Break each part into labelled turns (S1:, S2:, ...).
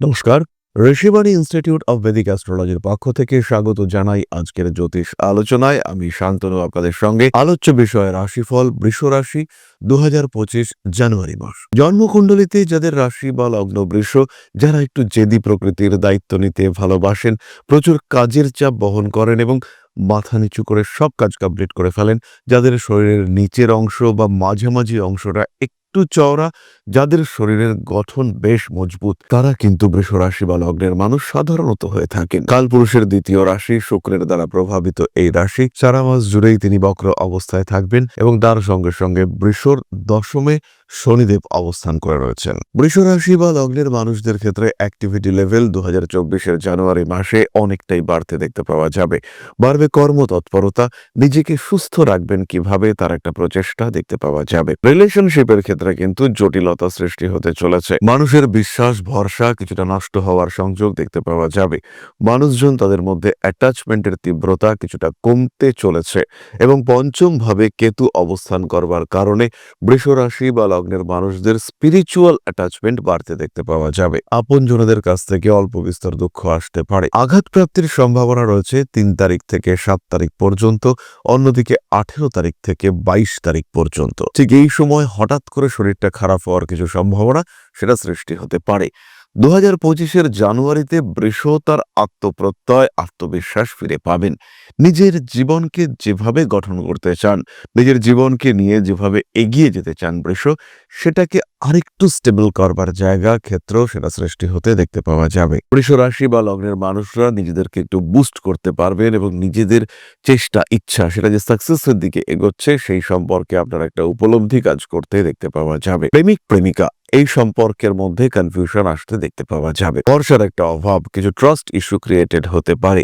S1: নমস্কার, Rishibani institute of বেদিক অ্যাস্ট্রোলজির পক্ষ থেকে স্বাগত জানাই আজকের জ্যোতিষ আলোচনায়। আমি শান্তনু আপনাদের সঙ্গে। আলোচ্য বিষয় রাশিফল বৃষ রাশি দু জানুয়ারি মাস। জন্মকুণ্ডলিতে যাদের রাশি বা লগ্ন বৃষ, যারা একটু জেদি প্রকৃতির দায়িত্ব নিতে ভালোবাসেন, প্রচুর কাজের চাপ বহন করেন এবং মাথা নিচু করে সব কাজ কমপ্লিট করে ফেলেন, যাদের শরীরের নিচের অংশ বা মাঝামাঝি অংশটা একটু চওড়া, যাদের শরীরের গঠন বেশ মজবুত, তারা কিন্তু বৃষ রাশি বা লগ্নের মানুষ সাধারণত হয়ে থাকেন। কালপুরুষের দ্বিতীয় রাশি শুক্রের দ্বারা প্রভাবিত এই রাশি সারা মাস জুড়েই তিনি বক্র অবস্থায় থাকবেন এবং তার সঙ্গে সঙ্গে বৃষর দশমে শনিদেব অবস্থান করে রয়েছেন। রাশি বা লগ্নের মানুষদের ক্ষেত্রে অ্যাক্টিভিটি লেভেল দু হাজার জানুয়ারি মাসে অনেকটাই বাড়তে দেখতে পাওয়া যাবে। বাড়বে কর্মতৎপরতা, নিজেকে সুস্থ রাখবেন কীভাবে তার একটা প্রচেষ্টা দেখতে পাওয়া যাবে। রিলেশনশিপের ক্ষেত্রে কিন্তু জটিলতা সৃষ্টি হতে চলেছে। মানুষের বিশ্বাস, ভরসা কিছুটা নষ্ট হওয়ার সংযোগ দেখতে পাওয়া যাবে। মানুষজন তাদের মধ্যে অ্যাটাচমেন্টের তীব্রতা কিছুটা কমতে চলেছে এবং পঞ্চম ভাবে কেতু অবস্থান করবার কারণে বৃষ রাশি বা লগ্নের মানুষদের স্পিরিচুয়াল অ্যাটাচমেন্ট বাড়তে দেখতে পাওয়া যাবে। আপনজনদের কাছ থেকে অল্প বিস্তর দুঃখ আসতে পারে। আঘাত প্রাপ্তির সম্ভাবনা রয়েছে তিন তারিখ থেকে সাত তারিখ পর্যন্ত, অন্যদিকে আঠেরো তারিখ থেকে বাইশ তারিখ পর্যন্ত। ঠিক এই সময় হঠাৎ করে শরীরটা খারাপ হওয়ার কিছু সম্ভাবনা সেটা সৃষ্টি হতে পারে। দু হাজার পঁচিশের জানুয়ারিতে বৃষ তার আত্মপ্রত্যয়, আত্মবিশ্বাস ফিরে পাবেন। নিজের জীবনকে যেভাবে গঠন করতে চান, নিজের জীবনকে নিয়ে যেভাবে এগিয়ে যেতে চান বৃষ, সেটাকে আরেকটু স্টেবল করবার জায়গা, ক্ষেত্র সেটা সৃষ্টি হতে দেখতে পাওয়া যাবে। বৃষ রাশি বা লগ্নের মানুষরা নিজেদেরকে একটু বুস্ট করতে পারবেন এবং নিজেদের চেষ্টা, ইচ্ছা সেটা যে সাকসেসের দিকে এগোচ্ছে, সেই সম্পর্কে আপনার একটা উপলব্ধি কাজ করতে দেখতে পাওয়া যাবে। প্রেমিক, প্রেমিকা এই সম্পর্কের মধ্যে কনফিউশন আসতে দেখতে পাওয়া যাবে। ভরসার একটা অভাব, কিছু ট্রাস্ট ইস্যু ক্রিয়েটেড হতে পারে।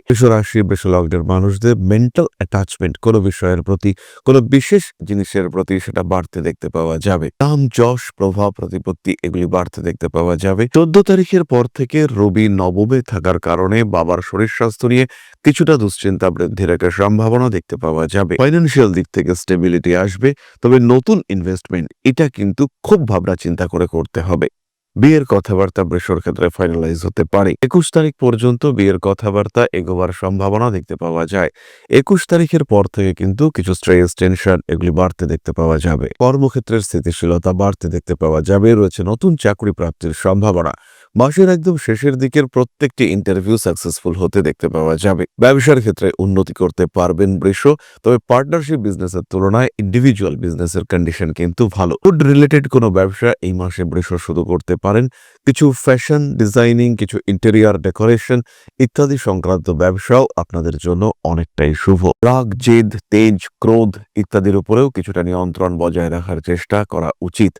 S1: মানুষদের মেন্টাল অ্যাটাচমেন্ট কোনো বিষয়ের প্রতি, কোনো বিশেষ জিনিসের প্রতি সেটা বাড়তে দেখতে পাওয়া যাবে। নাম যশ, প্রভাব, প্রতিপত্তি এগুলি বাড়তে দেখতে পাওয়া যাবে। চোদ্দ তারিখের পর থেকে রবি নবমে থাকার কারণে বাবার শরীর স্বাস্থ্য নিয়ে কিছুটা দুশ্চিন্তা বৃদ্ধির একটা সম্ভাবনা দেখতে পাওয়া যাবে। ফাইন্যান্সিয়াল দিক থেকে স্টেবিলিটি আসবে, তবে নতুন ইনভেস্টমেন্ট এটা কিন্তু খুব ভাবনা চিন্তা করে করতে হবে। বিয়ের কথাবার্তা বৃষর ক্ষেত্রে ফাইনালাইজ হতে পারে। একুশ তারিখ পর্যন্ত বিয়ের কথাবার্তা এগোবার সম্ভাবনা দেখতে পাওয়া যায়। একুশ তারিখের পর থেকে কিন্তু কিছু স্ট্রেস টেনশন এগুলি বাড়তে দেখতে পাওয়া যাবে। কর্মক্ষেত্রের স্থিতিশীলতা বাড়তে দেখতে পাওয়া যাবে। রয়েছে নতুন চাকরি প্রাপ্তির সম্ভাবনা। মাসের একদম শেষের দিকের প্রত্যেকটি ইন্টারভিউ সাকসেসফুল হতে দেখতে পাওয়া যাবে। ব্যবসার ক্ষেত্রে উন্নতি করতে পারবেন বৃষ, তবে পার্টনারশিপ বিজনেসের তুলনায় ইন্ডিভিজুয়াল বিজনেসের কন্ডিশন কিন্তু ভালো। ফুড রিলেটেড কোনো ব্যবসা এই মাসে বৃষ শুরু করতে পারেন। কিছু ফ্যাশন ডিজাইনিং কিছু ইন্টেরিয়ার ডেকোরেশন ইত্যাদি সংক্রান্ত ব্যবসাও আপনাদের জন্য অনেকটাই শুভ। রাগ, জেদ, তেজ, ক্রোধ ইত্যাদির উপরেও কিছুটা নিয়ন্ত্রণ বজায় রাখার চেষ্টা করা উচিত।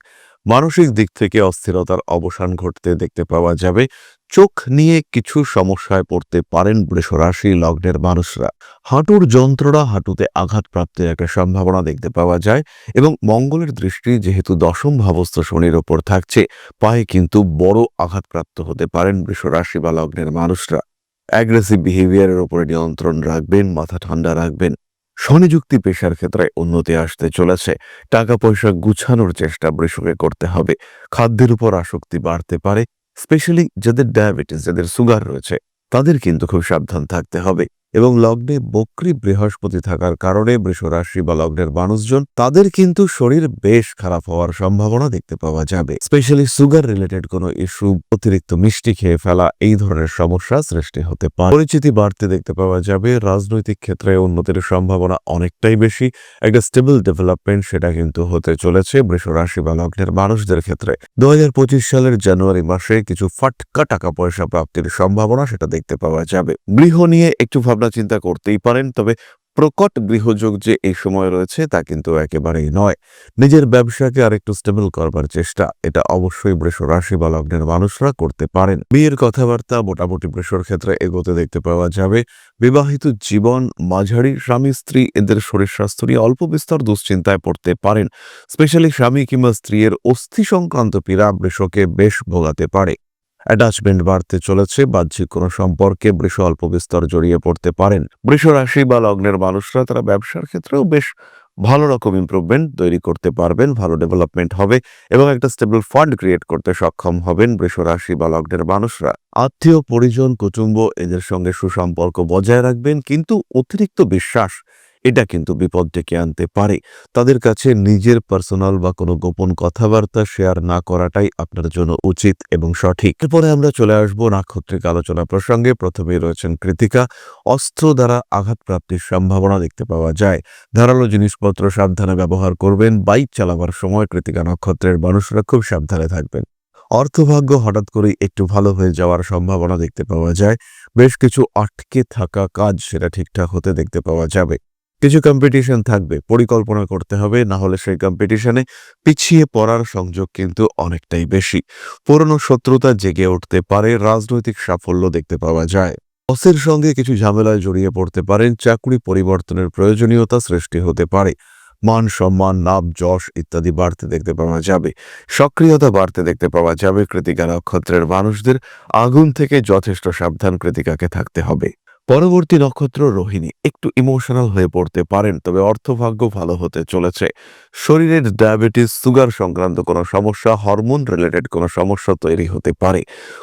S1: মানসিক দিক থেকে অস্থিরতার অবসান ঘটতে দেখতে পাওয়া যাবে। চোখ নিয়ে কিছু সমস্যায় পড়তে পারেন বৃষরাশি লগ্নের মানুষরা। হাঁটুর যন্ত্রণা হাঁটুতে আঘাত প্রাপ্তির একটা সম্ভাবনা দেখতে পাওয়া যায় এবং মঙ্গলের দৃষ্টি যেহেতু দশম ভাবস্থ শনির ওপর থাকছে, পায়ে কিন্তু বড় আঘাতপ্রাপ্ত হতে পারেন বৃষরাশি বা লগ্নের মানুষরা। অ্যাগ্রেসিভ বিহেভিয়ারের ওপরে নিয়ন্ত্রণ রাখবেন, মাথা ঠান্ডা রাখবেন। স্বনিযুক্তি পেশার ক্ষেত্রে উন্নতি আসতে চলেছে। টাকা পয়সা গুছানোর চেষ্টা বৃষকে করতে হবে। খাদ্যের উপর আসক্তি বাড়তে পারে, স্পেশালি যাদের ডায়াবেটিস, যাদের সুগার রয়েছে, তাদের কিন্তু খুব সাবধান থাকতে হবে। এবং লগ্নে বক্রী বৃহস্পতি থাকার কারণে বৃষ রাশি বা লগ্নের মানুষজন তাদের কিন্তু শরীর বেশ খারাপ হওয়ার সম্ভাবনা দেখতে পাওয়া যাবে। স্পেশালি সুগার রিলেটেড কোনো ইস্যু অতিরিক্ত মিষ্টি খেয়ে ফেলা, এই ধরনের সমস্যা সৃষ্টি হতে পারে। পরিচিতি বাড়তে দেখতে পাওয়া যাবে, রাজনৈতিক ক্ষেত্রে উন্নতির সম্ভাবনা অনেকটাই বেশি। একটা স্টেবল ডেভেলপমেন্ট সেটা কিন্তু হতে চলেছে বৃষ রাশি বা লগ্নের মানুষদের ক্ষেত্রে। দু হাজার পঁচিশ সালের জানুয়ারি মাসে কিছু ফাটকা টাকা পয়সা প্রাপ্তির সম্ভাবনা সেটা দেখতে পাওয়া যাবে। গৃহ নিয়ে একটু ভাবনা চিন্তা করতেই পারেন, তবে প্রকট গৃহযোগ যে এই সময় রয়েছে তা কিন্তু একেবারেই নয়। নিজের ব্যবসাকে আরেকটু স্টেবল করবার চেষ্টা, এটা অবশ্যই বৃষ রাশি বা লগ্নের মানুষরা করতে পারেন। বিয়ের কথাবার্তা মোটামুটি বৃষর ক্ষেত্রে এগোতে দেখতে পাওয়া যাবে। বিবাহিত জীবন, মাঝারি স্বামী, স্ত্রী, এদের শরীর স্বাস্থ্য নিয়ে অল্প বিস্তর দুশ্চিন্তায় পড়তে পারেন। স্পেশালি স্বামী কিংবা স্ত্রীর অস্থি সংক্রান্ত পীড়া বৃষকে বেশ ভোগাতে পারে। অ্যাটাচমেন্ট বাড়তে চলেছে, বাহ্যিক কোনো সম্পর্কে বৃষ অল্প বিস্তর জড়িয়ে পড়তে পারেন। বৃষ রাশি বা লগ্নের মানুষরা তারা ব্যবসার ক্ষেত্রেও বেশ ভালো রকম ইমপ্রুভমেন্ট তৈরি করতে পারবেন, ভালো ডেভেলপমেন্ট হবে এবং একটা স্টেবল ফান্ড ক্রিয়েট করতে সক্ষম হবেন বৃষ রাশি বা লগ্নের মানুষরা। আত্মীয়, পরিজন, কুটুম্ব এদের সঙ্গে সুসম্পর্ক বজায় রাখবেন, কিন্তু অতিরিক্ত বিশ্বাস এটা কিন্তু বিপদ ডেকে আনতে পারে। তাদের কাছে নিজের পার্সোনাল বা কোনো গোপন কথাবার্তা শেয়ার না করাটাই আপনার জন্য উচিত এবং সঠিক। এরপরে আমরা চলে আসব নাক্ষত্রিক আলোচনা প্রসঙ্গে। প্রথমেই রয়েছেন কৃতিকা। অস্ত্র দ্বারা আঘাতপ্রাপ্তির সম্ভাবনা দেখতে পাওয়া যায়। ধারালো জিনিসপত্র সাবধানে ব্যবহার করবেন। বাইক চালাবার সময় কৃতিকা নক্ষত্রের মানুষরা খুব সাবধানে থাকবেন। অর্থভাগ্য হঠাৎ করেই একটু ভালো হয়ে যাওয়ার সম্ভাবনা দেখতে পাওয়া যায়। বেশ কিছু আটকে থাকা কাজ সেটা ঠিকঠাক হতে দেখতে পাওয়া যাবে। কিছু কম্পিটিশন থাকবে, পরিকল্পনা করতে হবে, না হলে সেই কম্পিটিশনে পিছিয়ে পড়ার সংযোগ কিন্তু অনেকটাই বেশি। পুরনো শত্রুতা জেগে উঠতে পারে, রাজনৈতিক সাফল্য দেখতে পাওয়া যায়। বসের সঙ্গে কিছু ঝামেলায় জড়িয়ে পড়তে পারেন, চাকরি পরিবর্তনের প্রয়োজনীয়তা সৃষ্টি হতে পারে। মান সম্মান, লাভ, যশ ইত্যাদি বাড়তে দেখতে পাওয়া যাবে। সক্রিয়তা বাড়তে দেখতে পাওয়া যাবে কৃতিকা নক্ষত্রের মানুষদের আগুন থেকে যথেষ্ট সাবধান কৃতিকাকে থাকতে হবে। পরবর্তী নক্ষত্র রোহিণী একটু ইমোশনাল হয়ে পড়তে পারেন, তবে অর্থভাগ্য ভালো হতে চলেছে। শরীরের ডায়াবেটিস সুগার সংক্রান্ত কোনো সমস্যা হরমোন রিলেটেড কোনো সমস্যা তৈরি হতে পারে।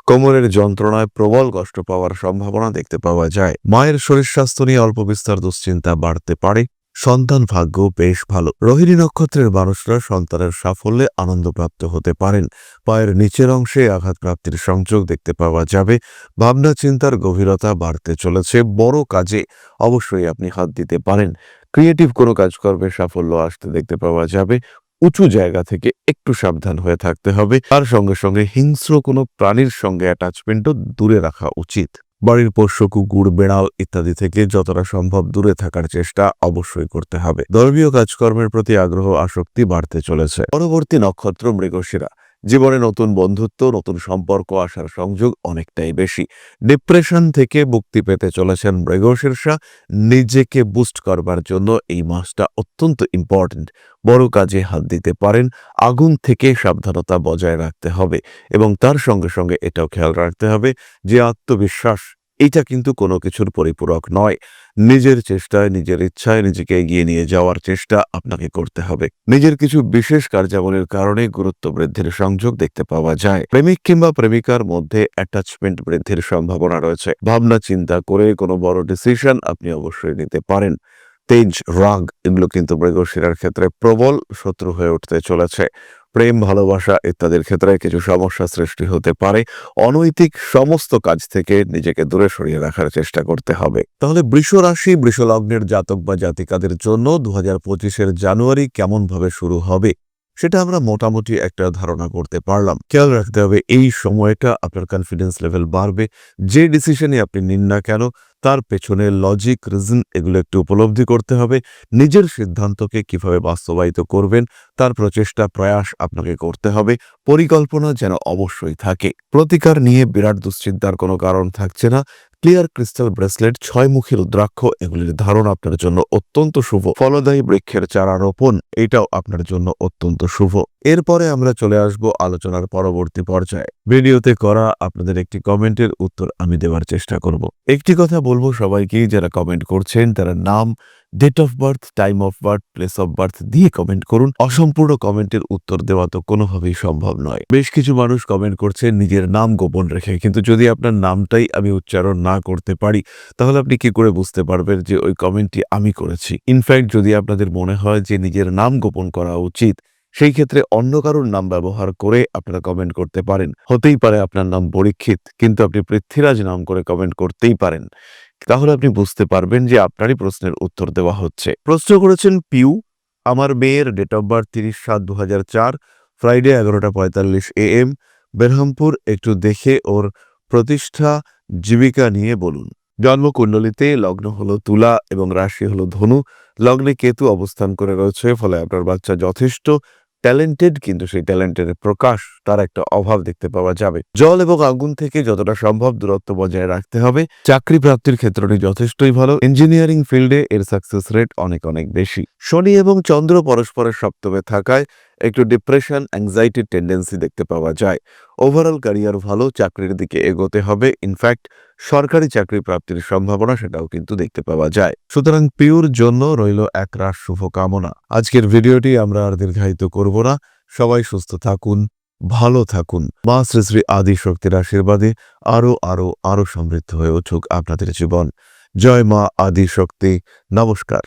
S1: কোমরের যন্ত্রণায় প্রবল কষ্ট পাওয়ার সম্ভাবনা দেখতে পাওয়া যায়। মায়ের শরীর স্বাস্থ্য নিয়ে অল্প বিস্তার দুশ্চিন্তা বাড়তে পারে। সন্তান ভাগ্য বেশ ভালো। রোহিণী নক্ষত্রের মানুষরা সন্তানের সাফল্যে আনন্দপ্রাপ্ত হতে পারেন। পায়ের নিচের অংশে আঘাতপ্রাপ্তির সংযোগ দেখতে পাওয়া যাবে। ভাবনা চিন্তার গভীরতা বাড়তে চলেছে বড় কাজে। অবশ্যই আপনি হাত দিতে পারেন। ক্রিয়েটিভ কোনো কাজকর্মে সাফল্য আসতে দেখতে পাওয়া যাবে। উঁচু জায়গা থেকে একটু সাবধান হয়ে থাকতে হবে। তার সঙ্গে সঙ্গে হিংস্র কোনো প্রাণীর সঙ্গে অ্যাটাচমেন্টও দূরে রাখা উচিত। বাড়ির পোষ্য, কুকুর, বেড়াল ইত্যাদি থেকে যতটা সম্ভব দূরে থাকার চেষ্টা অবশ্যই করতে হবে। ধর্মীয় কাজকর্মের প্রতি আগ্রহ, আসক্তি বাড়তে চলেছে। পরবর্তী নক্ষত্র মৃগশিরা। জীবনে নতুন বন্ধুত্ব, নতুন সম্পর্ক আসার সংযোগ অনেকটাই বেশি। ডিপ্রেশন থেকে মুক্তি পেতে চলেছেন মৃগশীর্ষা নিজেকে বুস্ট করবার জন্য এই মাসটা অত্যন্ত ইম্পর্ট্যান্ট বড় কাজে হাত দিতে পারেন, আগুন থেকে সাবধানতা বজায় রাখতে হবে এবং তার সঙ্গে সঙ্গে এটাও খেয়াল রাখতে হবে যে আত্মবিশ্বাস এটা কিন্তু কোনো কিছুর পরিপূরক নয়। নিজের চেষ্টায়, নিজের ইচ্ছায় নিজেকে এগিয়ে নিয়ে যাওয়ার চেষ্টা আপনাকে করতে হবে। নিজের কিছু বিশেষ কার্যাবলীর কারণে গুরুত্ব বৃদ্ধির সংযোগ দেখতে পাওয়া যায়। প্রেমিক কিংবা প্রেমিকার মধ্যে অ্যাটাচমেন্ট বৃদ্ধির সম্ভাবনা রয়েছে। ভাবনা, চিন্তা করে কোনো বড় ডিসিশন আপনি অবশ্যই নিতে পারেন। তেজ, রাগ, এগুলো কিন্তু মৃগশিরার ক্ষেত্রে প্রবল শত্রু হয়ে উঠতে চলেছে। প্রেম, ভালোবাসা ইত্যাদির ক্ষেত্রে কিছু সমস্যা সৃষ্টি হতে পারে। অনৈতিক সমস্ত কাজ থেকে নিজেকে দূরে সরিয়ে রাখার চেষ্টা করতে হবে। তাহলে বৃষ রাশি, বৃষ লগ্নের জাতক বা জাতিকাদের জন্য দু হাজার পঁচিশের জানুয়ারি কেমনভাবে শুরু হবে, সেটা আমরা মোটামুটি একটা ধারণা করতে পারলাম। খেয়াল রাখতে হবে, এই সময়টা আপনার কনফিডেন্স লেভেল বাড়বে। যে ডিসিশনে আপনি নিন না কেন তার পেছনে লজিক রিজন এগুলো একটু উপলব্ধি করতে হবে। নিজের সিদ্ধান্তকে কীভাবে বাস্তবায়িত করবেন, তার প্রচেষ্টা, প্রয়াস আপনাকে করতে হবে। পরিকল্পনা যেন অবশ্যই থাকে। প্রতিকার নিয়ে বিরাট দুশ্চিন্তার কোনো কারণ থাকছে না। ক্লিয়ার ক্রিস্টাল ব্রেসলেট, ছয়মুখী রুদ্রাক্ষ এগুলির ধারণ আপনার জন্য অত্যন্ত শুভ। ফলদায়ী বৃক্ষের চারা রোপণ, এটাও আপনার জন্য অত্যন্ত শুভ। এরপরে আমরা চলে আসব আলোচনার পরবর্তী পর্যায়ে। ভিডিওতে করা আপনাদের একটি কমেন্টের উত্তর আমি দেওয়ার চেষ্টা করব। একটি কথা বলব সবাইকে যারা কমেন্ট করছেন, তারা নাম date of birth time of birth place of birth দিয়ে কমেন্ট করুন। অসম্পূর্ণ কমেন্টের উত্তর দেওয়া তো কোনোভাবেই সম্ভব নয়। বেশ কিছু মানুষ কমেন্ট করছেন নিজের নাম গোপন রেখে, কিন্তু যদি আপনার নামটাই আমি উচ্চারণ না করতে পারি, তাহলে আপনি কি করে বুঝতে পারবেন যে ওই কমেন্টটি আমি করেছি? ইনফ্যাক্ট যদি আপনাদের মনে হয় যে নিজের নাম গোপন করা উচিত, সেই ক্ষেত্রে অন্য কারোর নাম ব্যবহার করে আপনারা কমেন্ট করতে পারেন। হতেই পারে আপনার নাম পরীক্ষিত, কিন্তু আপনি পৃথ্বীরাজ নাম করে কমেন্ট করতেই পারেন। তাহলে আপনি বুঝতে পারবেন যে আপনারই প্রশ্নের উত্তর দেওয়া হচ্ছে। প্রশ্ন করেছেন পিউ, আমার মেয়ের ডেট অফ বার্থ তিরিশ সাত দু ফ্রাইডে এগারোটা পঁয়তাল্লিশ এ এম বেরহামপুর একটু দেখে ওর প্রতিষ্ঠা, জীবিকা নিয়ে বলুন। জন্মকুণ্ডলিতে লগ্ন হলো তুলা এবং রাশি হলো ধনু, লগ্নে কেতু অবস্থান করে রয়েছে, ফলে আপনার বাচ্চা যথেষ্ট ট্যালেন্টেড কিন্তু সেই ট্যালেন্টের প্রকাশ, তার একটা অভাব দেখতে পাওয়া যাবে। জল এবং আগুন থেকে যতটা সম্ভব দূরত্ব বজায় রাখতে হবে। চাকরি প্রাপ্তির ক্ষেত্রটি যথেষ্টই ভালো। ইঞ্জিনিয়ারিং ফিল্ডে এর সাকসেস রেট অনেক অনেক বেশি। শনি এবং চন্দ্র পরস্পরের সপ্তমে থাকায় একটু ডিপ্রেশন অ্যাংজাইটির টেন্ডেন্সি দেখতে পাওয়া যায়। ওভারঅল ক্যারিয়ার ভালো, চাকরির দিকে এগোতে হবে। ইনফ্যাক্ট সরকারি চাকরি প্রাপ্তির সম্ভাবনা সেটাও কিন্তু দেখতে পাওয়া যায়। সুতরাং পিওর জন্য রইল একরাশ শুভকামনা। আজকের ভিডিওটি আমরা আর দীর্ঘায়িত করব না। সবাই সুস্থ থাকুন, ভালো থাকুন। মা শ্রী শ্রী আদি শক্তির আশীর্বাদে আরও আরও আরও সমৃদ্ধ হয়ে উঠুক আপনাদের জীবন। জয় মা আদি শক্তি। নমস্কার।